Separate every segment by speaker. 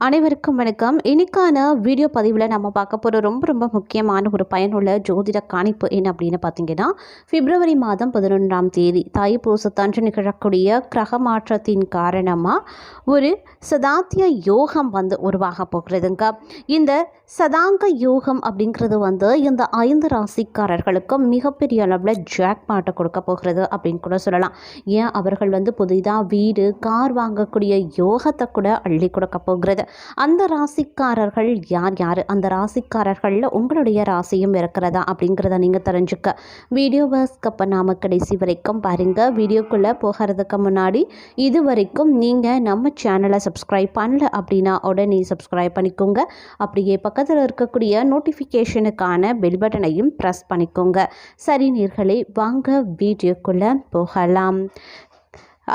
Speaker 1: அனைவருக்கும் வணக்கம். இன்னைக்கான வீடியோ பதிவில் நம்ம பார்க்க போகிற ரொம்ப ரொம்ப முக்கியமான ஒரு பயனுள்ள ஜோதிட காணிப்பு என்ன அப்படின்னு பார்த்தீங்கன்னா பிப்ரவரி மாதம் பதினொன்றாம் தேதி தைப்பூசத்தன்று நிகழக்கூடிய கிரக மாற்றத்தின் காரணமாக ஒரு சதாத்திய யோகம் வந்து உருவாக போகிறதுங்க. இந்த சதாங்க யோகம் அப்படிங்கிறது வந்து இந்த ஐந்து ராசிக்காரர்களுக்கும் மிகப்பெரிய அளவில் ஜாக் மாட்டை கொடுக்க போகிறது அப்படின்னு கூட சொல்லலாம். ஏன்? அவர்கள் வந்து புதிதாக வீடு கார் வாங்கக்கூடிய யோகத்தை கூட அள்ளி கொடுக்க போகிறது. அந்த ராசிக்காரர்கள் யார் யார்? அந்த ராசிக்காரர்களில் உங்களுடைய ராசியும் இருக்கிறதா அப்படிங்கிறத நீங்கள் தெரிஞ்சுக்க. வீடியோவை ஸ்கப் நாம கடைசி வரைக்கும் பாருங்கள் வீடியோக்குள்ளே போகிறதுக்கு முன்னாடி இது வரைக்கும் நீங்கள் நம்ம சேனலை சப்ஸ்கிரைப் பண்ணல அப்படின்னா உடனே சப்ஸ்கிரைப் பண்ணிக்கோங்க. அப்படியே பக்கத்தில் இருக்கக்கூடிய நோட்டிஃபிகேஷனுக்கான பெல் பட்டனையும் ப்ரெஸ் பண்ணிக்கோங்க. சரி நீர்களே வாங்க வீடியோக்குள்ளே போகலாம்.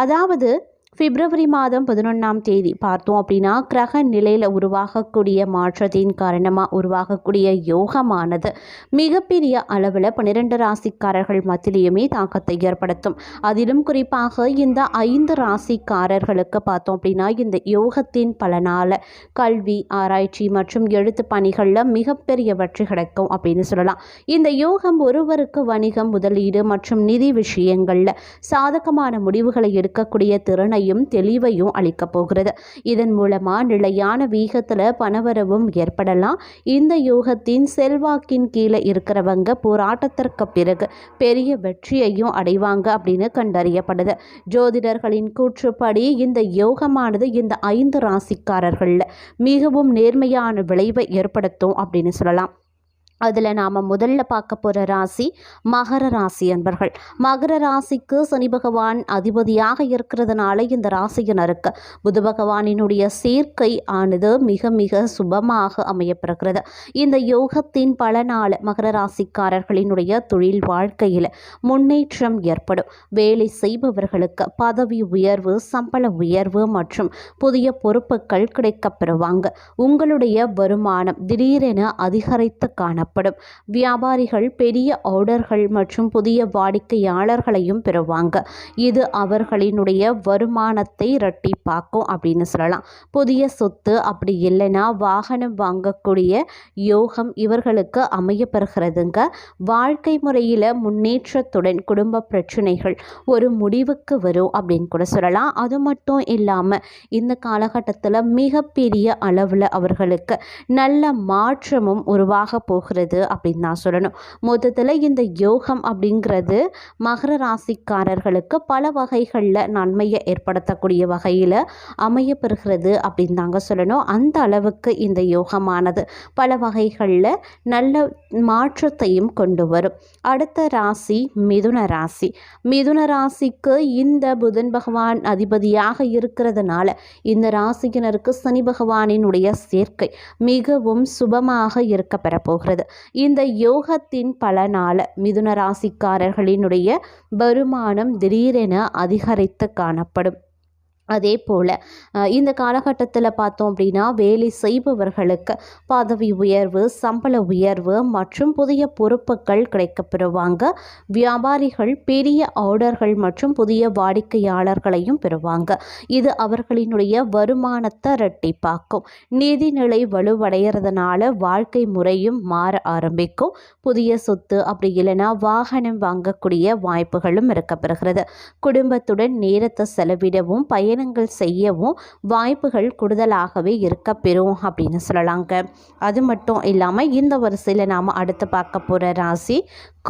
Speaker 1: அதாவது பிப்ரவரி மாதம் பதினொன்றாம் தேதி பார்த்தோம் அப்படின்னா கிரக நிலையில் உருவாகக்கூடிய மாற்றத்தின் காரணமாக உருவாகக்கூடிய யோகமானது மிகப்பெரிய அளவில் பன்னிரெண்டு ராசிக்காரர்கள் மத்தியிலையுமே தாக்கத்தை ஏற்படுத்தும். அதிலும் குறிப்பாக இந்த ஐந்து ராசிக்காரர்களுக்கு பார்த்தோம் அப்படின்னா இந்த யோகத்தின் பலனால் கல்வி ஆராய்ச்சி மற்றும் எழுத்து பணிகளில் மிகப்பெரிய வெற்றி கிடைக்கும் அப்படின்னு சொல்லலாம். இந்த யோகம் ஒருவருக்கு வணிகம் முதலீடு மற்றும் நிதி விஷயங்களில் சாதகமான முடிவுகளை எடுக்கக்கூடிய திறனை தெளிவையும் தெளிவையும் அளிக்கப் போகிறது. இதன் மூலமாக நிலையான வீகத்தில் பணவரவும் ஏற்படலாம். இந்த யோகத்தின் செல்வாக்கின் கீழே இருக்கிறவங்க போராட்டத்திற்கு பிறகு பெரிய வெற்றியையும் அடைவாங்க அப்படின்னு கண்டறியப்படுது. ஜோதிடர்களின் கூற்றுப்படி இந்த யோகமானது இந்த ஐந்து ராசிக்காரர்களில் மிகவும் நேர்மையான விளைவை ஏற்படுத்தும் அப்படின்னு சொல்லலாம். அதில் நாம் முதல்ல பார்க்க போகிற ராசி மகர ராசி அன்பர்கள். மகர ராசிக்கு சனி பகவான் அதிபதியாக இருக்கிறதுனால இந்த ராசியினருக்கு புத பகவானினுடைய சேர்க்கை ஆனது மிக மிக சுபமாக அமையப்படுகிறது இந்த யோகத்தின் பலனால் மகர ராசிக்காரர்களினுடைய தொழில் வாழ்க்கையில் முன்னேற்றம் ஏற்படும். வேலை செய்பவர்களுக்கு பதவி உயர்வு சம்பள உயர்வு மற்றும் புதிய பொறுப்புகள் கிடைக்கப்பெறுவாங்க உங்களுடைய வருமானம் திடீரென அதிகரித்து காணப்படும். காணப்படும். வியாபாரிகள் பெரிய ஆர்டர்கள் மற்றும் புதிய வாடிக்கையாளர்களையும் பெறுவாங்க. இது அவர்களினுடைய வருமானத்தை இரட்டிப்பாக்கும் அப்படின்னு சொல்லலாம். புதிய சொத்து அப்படி இல்லைன்னா வாகனம் வாங்கக்கூடிய யோகம் இவர்களுக்கு அமைய பெறுகிறதுங்க வாழ்க்கை முறையில் முன்னேற்றத்துடன் குடும்ப பிரச்சனைகள் ஒரு முடிவுக்கு வரும் அப்படின்னு கூட சொல்லலாம். அது மட்டும் இல்லாமல் இந்த காலகட்டத்தில் மிகப்பெரிய அளவில் அவர்களுக்கு நல்ல மாற்றமும் உருவாக போகிறது. இருக்கிறது அப்படின்னு நான் சொல்லணும். மொத்தத்தில் இந்த யோகம் அப்படிங்கிறது மகர ராசிக்காரர்களுக்கு பல வகைகளில் நன்மையை ஏற்படுத்தக்கூடிய வகையில் அமையப்பெறுகிறது அப்படின்னு தாங்க சொல்லணும். அந்த அளவுக்கு இந்த யோகமானது பல வகைகளில் நல்ல மாற்றத்தையும் கொண்டு வரும். அடுத்த ராசி மிதுன ராசி. மிதுன ராசிக்கு இந்த புதன் பகவான் அதிபதியாக இருக்கிறதுனால இந்த ராசியினருக்கு சனி பகவானினுடைய சேர்க்கை மிகவும் சுபமாக இருக்க பெறப்போகிறது. இந்த யோகத்தின் பலனால் மிதுன ராசிக்காரர்களினுடைய வருமானம் திடீரென அதிகரித்து காணப்படும். அதே போல் இந்த காலகட்டத்தில் பார்த்தோம் அப்படின்னா வேலை செய்பவர்களுக்கு பதவி உயர்வு சம்பள உயர்வு மற்றும் புதிய பொறுப்புகள் கிடைக்கப்பெறுவாங்க. வியாபாரிகள் பெரிய ஆர்டர்கள் மற்றும் புதிய வாடிக்கையாளர்களையும் பெறுவாங்க. இது அவர்களினுடைய வருமானத்தை ரெட்டிப்பாக்கும் நிதிநிலை வலுவடைகிறதுனால வாழ்க்கை முறையும் மாற ஆரம்பிக்கும். புதிய சொத்து அப்படி இல்லைன்னா வாகனம் வாங்கக்கூடிய வாய்ப்புகளும் இருக்கப்பெறுகிறது. குடும்பத்துடன் நேரத்தை செலவிடவும் பய பயணங்கள் செய்யவும் வாய்ப்புகள் கூடுதலாகவே இருக்க பெறும் அப்படின்னு சொல்லலாங்க. அது மட்டும் இல்லாமல் இந்த வரிசையில் நாம் அடுத்து பார்க்க போகிற ராசி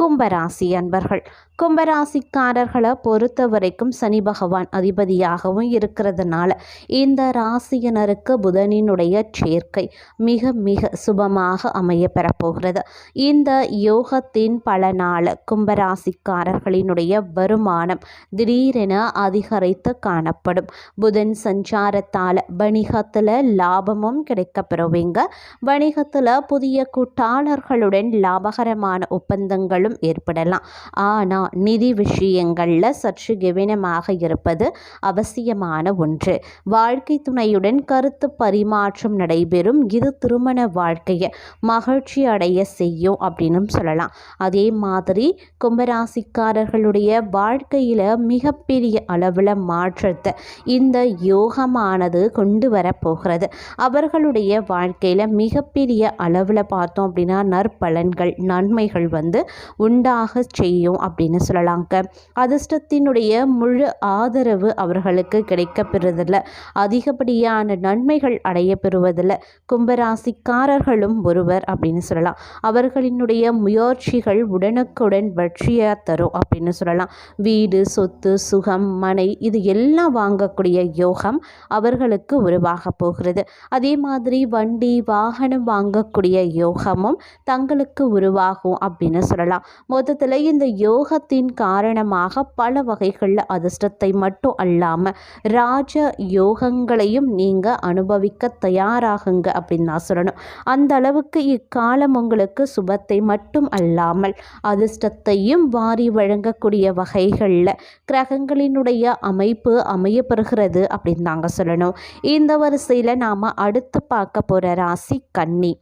Speaker 1: கும்பராசி அன்பர்கள். கும்பராசிக்காரர்களை பொறுத்த வரைக்கும் சனி பகவான் அதிபதியாகவும் இருக்கிறதுனால இந்த ராசியினருக்கு புதனினுடைய சேர்க்கை மிக மிக சுபமாக அமைய பெறப்போகிறது. இந்த யோகத்தின் பலனால் கும்பராசிக்காரர்களினுடைய வருமானம் திடீரென அதிகரித்து காணப்படும். புதன் சஞ்சாரத்தால் வணிகத்தில் லாபமும் கிடைக்க பெறுவீங்க. வணிகத்தில் புதிய கூட்டாளர்களுடன் லாபகரமான ஒப்பந்தங்கள் பிரச்சனைகளும் ஏற்படலாம். ஆனால் நிதி விஷயங்களில் சற்று கவனமாக இருப்பது அவசியமான ஒன்று. வாழ்க்கை துணையுடன் கருத்து பரிமாற்றம் நடைபெறும். இது திருமண வாழ்க்கையை மகிழ்ச்சி அடைய செய்யும் அப்படின்னு சொல்லலாம். அதே மாதிரி கும்பராசிக்காரர்களுடைய வாழ்க்கையில் மிகப்பெரிய அளவில் மாற்றத்தை இந்த யோகமானது கொண்டு வரப்போகிறது. அவர்களுடைய வாழ்க்கையில் மிகப்பெரிய அளவில் பார்த்தோம் அப்படின்னா நற்பலன்கள் நன்மைகள் வந்து உண்டாக செய்யும் அப்படின்னு சொல்லலாங்க அதிர்ஷ்டத்தினுடைய முழு ஆதரவு அவர்களுக்கு கிடைக்கப்பெறுதில்ல அதிகப்படியான நன்மைகள் அடைய பெறுவதில் கும்பராசிக்காரர்களும் ஒருவர் அப்படின்னு சொல்லலாம். அவர்களினுடைய முயற்சிகள் உடனுக்குடன் வெற்றியை தரும் அப்படின்னு சொல்லலாம். வீடு சொத்து சுகம் மனை இது எல்லாம் வாங்கக்கூடிய யோகம் அவர்களுக்கு உருவாக போகிறது. அதே மாதிரி வண்டி வாகனம் வாங்கக்கூடிய யோகமும் தங்களுக்கு உருவாகும் அப்படின்னு சொல்லலாம். மொத்தத்தில் இந்த யோகத்தின் காரணமாக பல வகைகளில் அதிர்ஷ்டத்தை மட்டும் அல்லாமல் ராஜ யோகங்களையும் நீங்கள் அனுபவிக்க தயாராகுங்க அப்படின்னு நான் சொல்லணும். அந்த அளவுக்கு இக்காலம் உங்களுக்கு சுபத்தை மட்டும் அல்லாமல் அதிர்ஷ்டத்தையும் வாரி வழங்கக்கூடிய வகைகளில் கிரகங்களினுடைய அமைப்பு அமையப்பெறுகிறது அப்படின்னு நாங்கள் சொல்லணும். இந்த வரிசையில் நாம் அடுத்து பார்க்க போகிற ராசி கன்னி.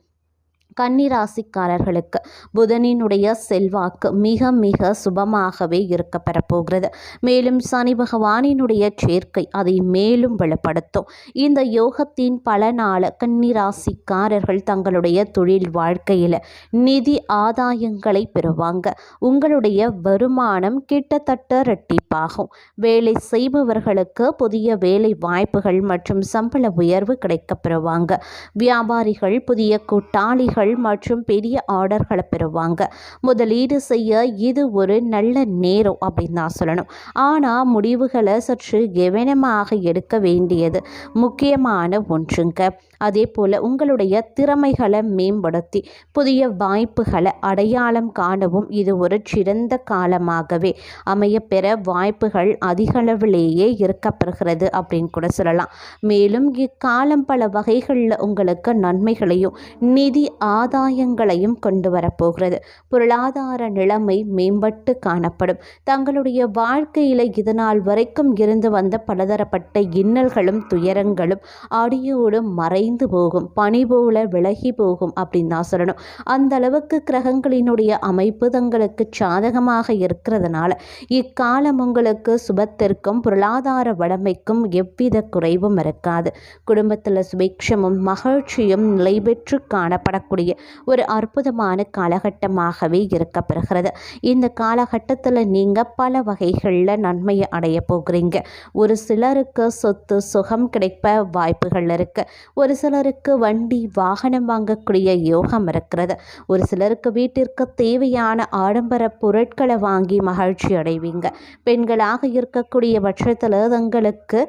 Speaker 1: கன்னிராசிக்காரர்களுக்கு புதனினுடைய செல்வாக்கு மிக மிக சுபமாகவே இருக்க பெறப்போகிறது மேலும் சனி பகவானினுடைய சேர்க்கை அதை மேலும் வெளிப்படுத்தும் இந்த யோகத்தின் பலனால கன்னிராசிக்காரர்கள் தங்களுடைய தொழில் வாழ்க்கையில் நிதி ஆதாயங்களை பெறுவாங்க. உங்களுடைய வருமானம் கிட்டத்தட்ட ரெட்டிப்பாகும் வேலை செய்பவர்களுக்கு புதிய வேலை வாய்ப்புகள் மற்றும் சம்பள உயர்வு கிடைக்கப்பெறுவாங்க. வியாபாரிகள் புதிய கூட்டாளிகள் மற்றும் பெரிய ஆர்டர்களை பெறுவாங்க. முதலீடு செய்ய இது ஒரு நல்ல நேரம் அப்படின்னு தான் சொல்லணும். ஆனால் முடிவுகளை சற்று கவனமாக எடுக்க வேண்டியது முக்கியமான ஒன்றுங்க. அதே போல் உங்களுடைய திறமைகளை மேம்படுத்தி புதிய வாய்ப்புகளை அடையாளம் காணவும் இது ஒரு சிறந்த காலமாகவே அமையப்பெற வாய்ப்புகள் அதிகளவிலேயே இருக்கப்பெறுகிறது அப்படின்னு கூட சொல்லலாம். மேலும் இக்காலம் பல வகைகளில் உங்களுக்கு நன்மைகளையும் நிதி ஆதாயங்களையும் கொண்டு வரப்போகிறது பொருளாதார நிலைமை மேம்பட்டு காணப்படும். தங்களுடைய வாழ்க்கையில் இதனால் வரைக்கும் இருந்து வந்த பலதரப்பட்ட இன்னல்களும் துயரங்களும் அடியோடு மறைந்து போகும். பனி போல விலகி போகும் அப்படின்னு தான் சொல்லணும். அந்த அளவுக்கு கிரகங்களினுடைய அமைப்பு தங்களுக்கு சாதகமாக இருக்கிறதுனால இக்காலம் உங்களுக்கு சுபத்திற்கும் பொருளாதார வளமைக்கும் எவ்வித குறைவும் இருக்காது. குடும்பத்தில் சுபிக்ஷமும் மகிழ்ச்சியும் நிலை பெற்று காணப்படக்கூடிய ஒரு அற்புதமான காலகட்டமாகவே இருக்கப்பெறுகிறது. இந்த காலகட்டத்தில் நீங்கள் பல வகைகளில் நன்மையை அடைய போகிறீங்க. ஒரு சிலருக்கு சொத்து சுகம் கிடைப்ப வாய்ப்புகள் இருக்குது ஒரு சிலருக்கு வண்டி வாகனம் வாங்கக்கூடிய யோகம் இருக்கிறது. ஒரு சிலருக்கு வீட்டிற்கு தேவையான ஆடம்பர பொருட்களை வாங்கி மகிழ்ச்சி அடைவீங்க. பெண்களாக இருக்கக்கூடிய பட்சத்தில் தங்களுக்கு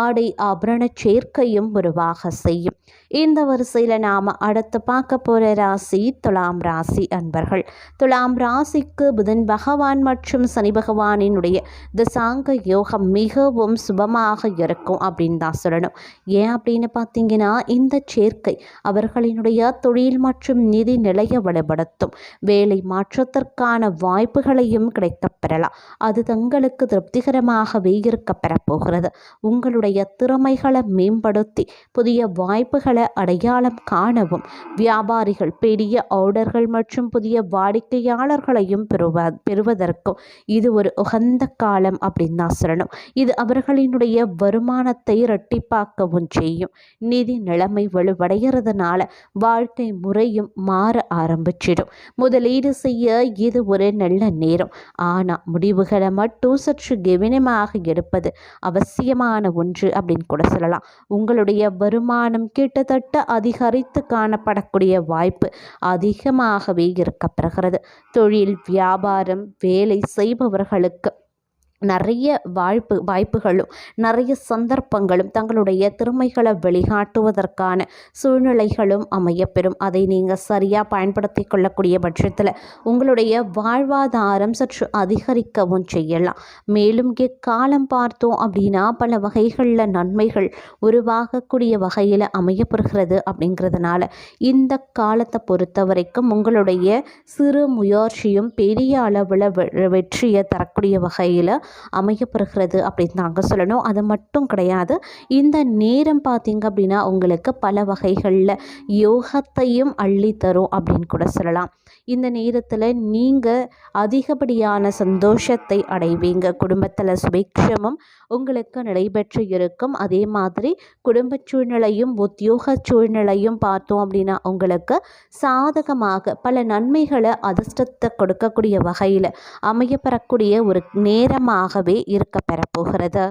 Speaker 1: ஆடை ஆபரண சேர்க்கையும் உருவாக செய்யும். இந்த வரிசையில் நாம் அடுத்து பார்க்க போகிற ராசி? துலாம் ராசி அன்பர்கள். துலாம் ராசிக்கு புதன் பகவான் மற்றும் சனி பகவானினுடைய திசாங்க யோகம் மிகவும் சுபமாக இருக்கும் அப்படின்னு தான் சொல்லணும். ஏன் அப்படின்னு பார்த்தீங்கன்னா இந்த சேர்க்கை அவர்களினுடைய தொழில் மற்றும் நிதி நிலையை வலுப்படுத்தும். வேலை மாற்றத்திற்கான வாய்ப்புகளையும் கிடைக்கப்பெறலாம் அது தங்களுக்கு திருப்திகரமாகவே இருக்கப்பெறப் போகிறது உங்களுடைய திறமைகளை மேம்படுத்தி புதிய வாய்ப்புகளை அடையாளம் காணவும் வியாபாரிகள் பெரிய ஆர்டர்கள் மற்றும் புதிய வாடிக்கையாளர்களையும் பெறுவ பெறுவதற்கும் இது ஒரு உகந்த காலம் அப்படின்னு தான் சொல்லணும். இது அவர்களினுடைய வருமானத்தை இரட்டிப்பாக்கவும் செய்யும். நிதி நிலைமை வலுவடைகிறதுனால வாழ்க்கை முறையும் மாற ஆரம்பிச்சிடும். முதலீடு செய்ய இது ஒரு நல்ல நேரம். ஆனால் முடிவுகளை மட்டும் சற்று கவனமாக எடுப்பது அவசியமான ஒன்று அப்படின்னு கூட சொல்லலாம். உங்களுடைய வருமானம் கிட்டத்தட்ட அதிகரித்து காணப்படக்கூடிய வாய்ப்பு அதிகமாகவே இருக்கப்படுகிறது தொழில் வியாபாரம் வேலை செய்பவர்களுக்கு நிறைய வாய்ப்பு வாய்ப்புகளும் நிறைய சந்தர்ப்பங்களும் தங்களுடைய திறமைகளை வெளிகாட்டுவதற்கான சூழ்நிலைகளும் அமையப்பெறும். அதை நீங்கள் சரியாக பயன்படுத்தி கொள்ளக்கூடிய பட்சத்தில் உங்களுடைய வாழ்வாதாரம் சற்று அதிகரிக்கவும் செய்யலாம். மேலும் காலம் பார்த்தோம் அப்படின்னா பல வகைகளில் நன்மைகள் உருவாகக்கூடிய வகையில் அமையப்படுகிறது அப்படிங்கிறதுனால இந்த காலத்தை பொறுத்த வரைக்கும் உங்களுடைய சிறு முயற்சியும் பெரிய அளவில் வெற்றியை தரக்கூடிய வகையில் அமையப்படுகிறது அப்படின்னு நாங்கள் சொல்லணும். அது மட்டும் கிடையாது. இந்த நேரம் பார்த்திங்க அப்படின்னா உங்களுக்கு பல வகைகளில் யோகத்தையும் அள்ளித்தரும் அப்படின்னு கூட சொல்லலாம். இந்த நேரத்தில் நீங்கள் அதிகப்படியான சந்தோஷத்தை அடைவீங்க. குடும்பத்தில் சுபிக்ஷமும் உங்களுக்கு நடைபெற்று இருக்கும். அதே மாதிரி குடும்ப சூழ்நிலையும் உத்தியோக சூழ்நிலையும் பார்த்தோம் அப்படின்னா உங்களுக்கு சாதகமாக பல நன்மைகளை அதிர்ஷ்டத்தை கொடுக்கக்கூடிய வகையில் அமையப்பெறக்கூடிய ஒரு நேரமாகவே இருக்க பெறப்போகிறது